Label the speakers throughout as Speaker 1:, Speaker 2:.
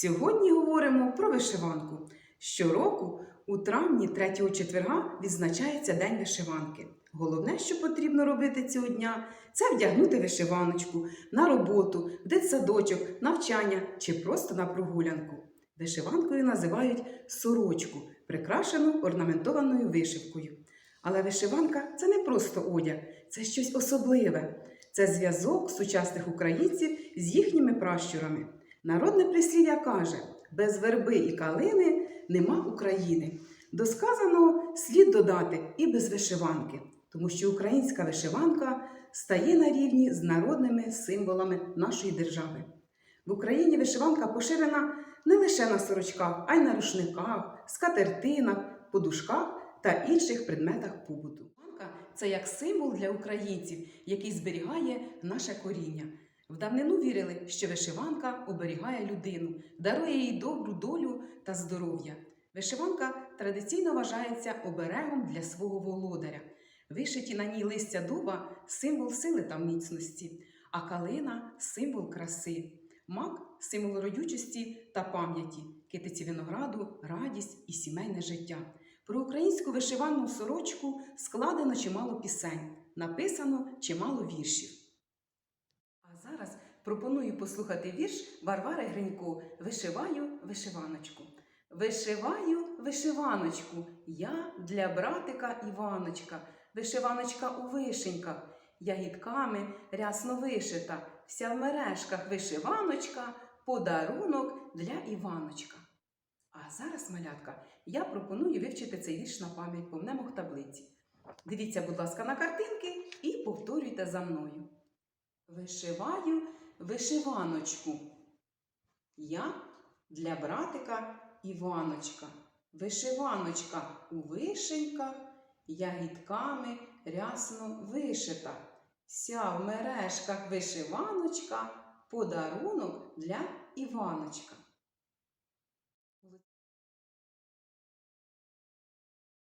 Speaker 1: Сьогодні говоримо про вишиванку. Щороку у травні 3 четверга відзначається День вишиванки. Головне, що потрібно робити цього дня, це вдягнути вишиваночку на роботу, в дитсадочок, навчання чи просто на прогулянку. Вишиванкою називають сорочку, прикрашену орнаментованою вишивкою. Але вишиванка це не просто одяг, це щось особливе. Це зв'язок сучасних українців з їхніми пращурами. Народне прислів'я каже: без верби і калини нема України. До сказаного слід додати і без вишиванки, тому що українська вишиванка стає на рівні з народними символами нашої держави. В Україні вишиванка поширена не лише на сорочках, а й на рушниках, скатертинах, подушках та інших предметах побуту. Це як символ для українців, який зберігає наше коріння. В давнину вірили, що вишиванка оберігає людину, дарує їй добру долю та здоров'я. Вишиванка традиційно вважається оберегом для свого володаря. Вишиті на ній листя дуба символ сили та міцності, а калина символ краси, мак символ родючості та пам'яті, китиці винограду, радість і сімейне життя. Про українську вишивану сорочку складено чимало пісень, написано чимало віршів. Пропоную послухати вірш Варвари Гринько Вишиваю вишиваночку. Вишиваю вишиваночку, я для братика Іваночка, вишиваночка у вишеньках, ягідками рясно вишита, вся в мережках вишиваночка, подарунок для Іваночка. А зараз, малятка, я пропоную вивчити цей вірш на пам'ять по мнемах таблиці. Дивіться, будь ласка, на картинки і повторюйте за мною. Вишиваю вишиваночку. Я для братика Іваночка. Вишиваночка у вишеньках, ягідками рясно вишита. Вся в мережках вишиваночка, подарунок для Іваночка.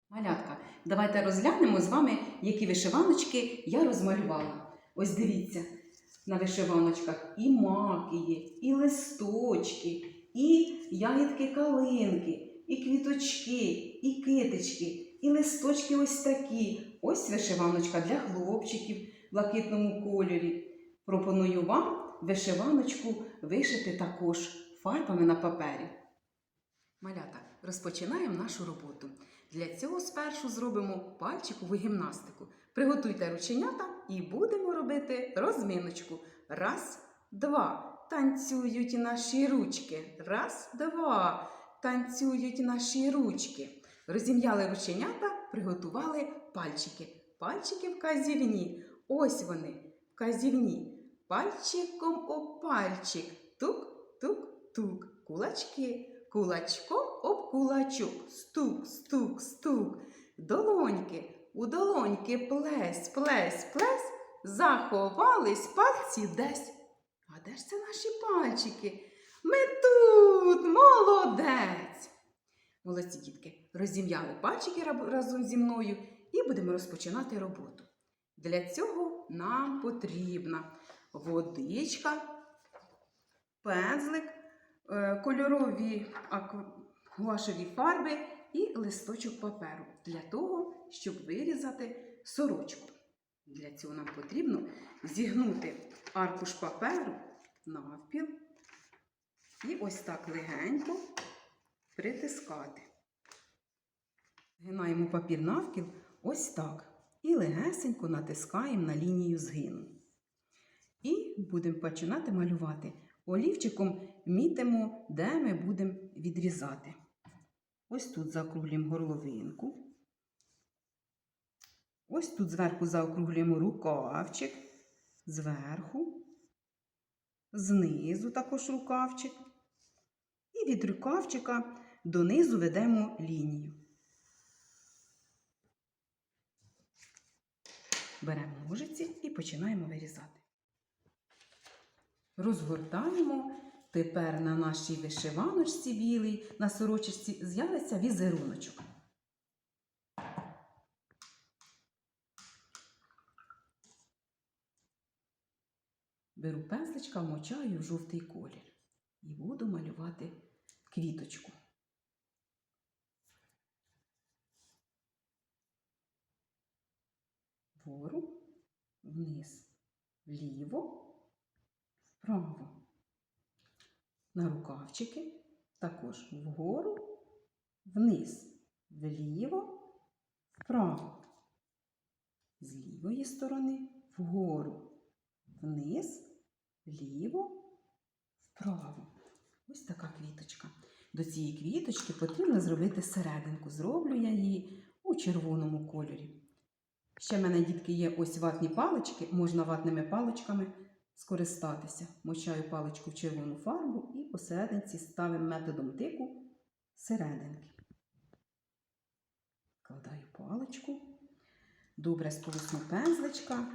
Speaker 1: Малятка, давайте розглянемо з вами, які вишиваночки я розмалювала. Ось дивіться, на вишиваночках і макії, і листочки, і ягідки калинки, і квіточки, і китички, і листочки ось такі. Ось вишиваночка для хлопчиків в блакитному кольорі. Пропоную вам вишиваночку вишити також фарбами на папері. Малята, розпочинаємо нашу роботу. Для цього спершу зробимо пальчикову гімнастику. Приготуйте рученята і будемо робити розминочку. Раз, два. Танцюють наші ручки. Раз, два. Танцюють наші ручки. Розім'яли рученята, приготували пальчики. Пальчики вказівні. Ось вони, вказівні. Пальчиком об пальчик. Тук-тук-тук. Кулачки. Кулачком об кулачок. Стук, стук, стук. Долоньки. У долоньки плесь, плесь, плесь. Заховались пальці десь. А де ж це наші пальчики? Ми тут, молодець. Молодці дітки, розім'яли пальчики разом зі мною і будемо розпочинати роботу. Для цього нам потрібна водичка, пензлик, кольорові акв- гуашеві фарби і листочок паперу для того, щоб вирізати сорочку. Для цього нам потрібно зігнути аркуш паперу навпіл і ось так легенько притискати. Згинаємо папір навпіл ось так. І легесенько натискаємо на лінію згину. І будемо починати малювати. Олівчиком мітимо, де ми будемо відрізати. Ось тут заокруглюємо горловинку. Ось тут зверху заокруглюємо рукавчик, зверху, знизу також рукавчик. І від рукавчика донизу ведемо лінію. Беремо ножиці і починаємо вирізати. Розгортаємо. Тепер на нашій вишиваночці білій, на сорочечці з'явиться візеруночок. Беру пензличка, вмочаю в жовтий колір. І буду малювати квіточку. Вгору, вниз, вліво, вправо. На рукавчики також вгору, вниз, вліво, вправо. З лівої сторони вгору, вниз, вліво, вправо. Ось така квіточка. До цієї квіточки потрібно зробити серединку. Зроблю я її у червоному кольорі. Ще в мене, дітки, є ось ватні палички, можна ватними паличками скористатися. Мочаю паличку в червону фарбу і посерединці ставимо методом тику серединки. Кладаю паличку. Добре сполосну пензличка.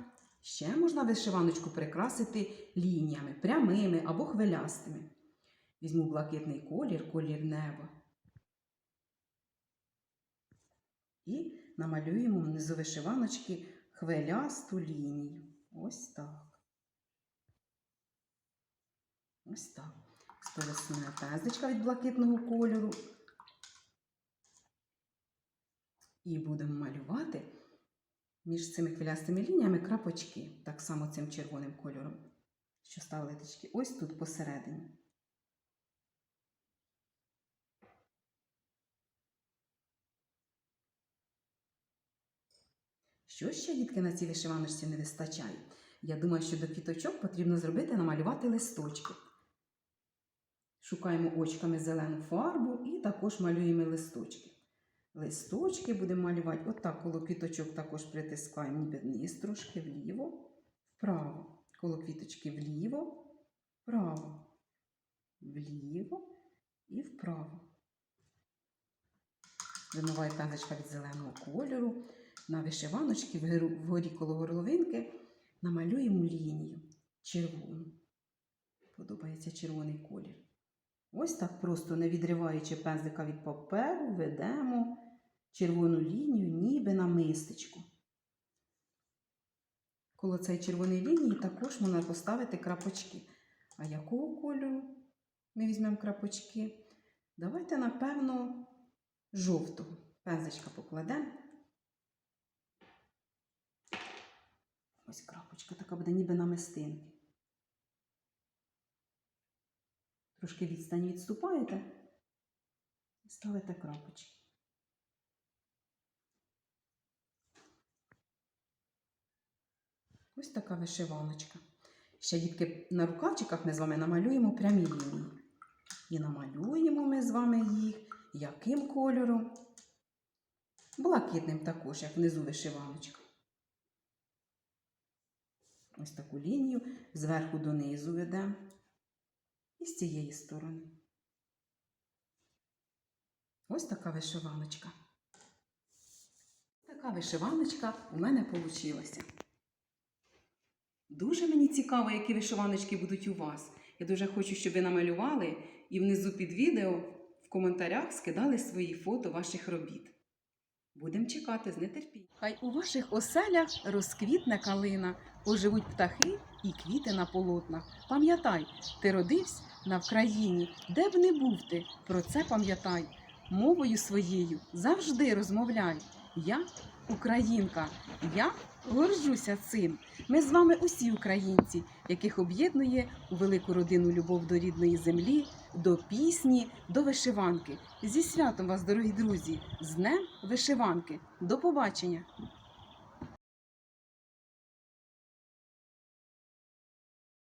Speaker 1: Ще можна вишиваночку прикрасити лініями, прямими або хвилястими. Візьму блакитний колір, колір неба. І намалюємо внизу вишиваночки хвилясту лінію. Ось так. Ось так. Сполоснує пензличка від блакитного кольору. І будемо малювати між цими хвилястими лініями крапочки, так само цим червоним кольором, що ставили литочки ось тут посередині. Що ще, дітки, на цій вишиваночці не вистачає? Я думаю, що до квіточок потрібно зробити намалювати листочки. Шукаємо очками зелену фарбу і також малюємо листочки. Листочки будемо малювати отак коло квіточок також притискаємо ніби вниз трошки вліво, вправо. Коло квіточки вліво, вправо, вліво і вправо. Вимиваю пензочка від зеленого кольору. На вишиваночці вгорі коло горловинки намалюємо лінію червону. Подобається червоний колір. Ось так просто, не відриваючи пензлика від паперу, ведемо червону лінію, ніби на мистечку. Коло цієї червоної лінії також можна поставити крапочки. А якого кольору ми візьмемо крапочки? Давайте, напевно, жовтого. Пензличка покладемо. Ось крапочка така буде ніби на мистинки. Трошки відстань відступаєте і ставите крапочки. Ось така вишиваночка. Ще дітки на рукавчиках ми з вами намалюємо прямі лінії. І намалюємо ми з вами їх яким кольором? Блакитним також, як внизу вишиваночка. Ось таку лінію зверху донизу ведемо. І з цієї сторони. Ось така вишиваночка. Така вишиваночка у мене вийшла. Дуже мені цікаво, які вишиваночки будуть у вас. Я дуже хочу, щоб ви намалювали і внизу під відео в коментарях скидали свої фото ваших робіт. Будемо чекати з нетерпінням. Хай у ваших оселях розквітне калина, оживуть птахи і квіти на полотнах. Пам'ятай, ти родився на Вкраїні, де б не був ти, про це пам'ятай. Мовою своєю завжди розмовляй. Я українка, я горжуся цим. Ми з вами усі українці, яких об'єднує у велику родину любов до рідної землі, до пісні, до вишиванки. Зі святом вас, дорогі друзі, з Днем вишиванки. До побачення!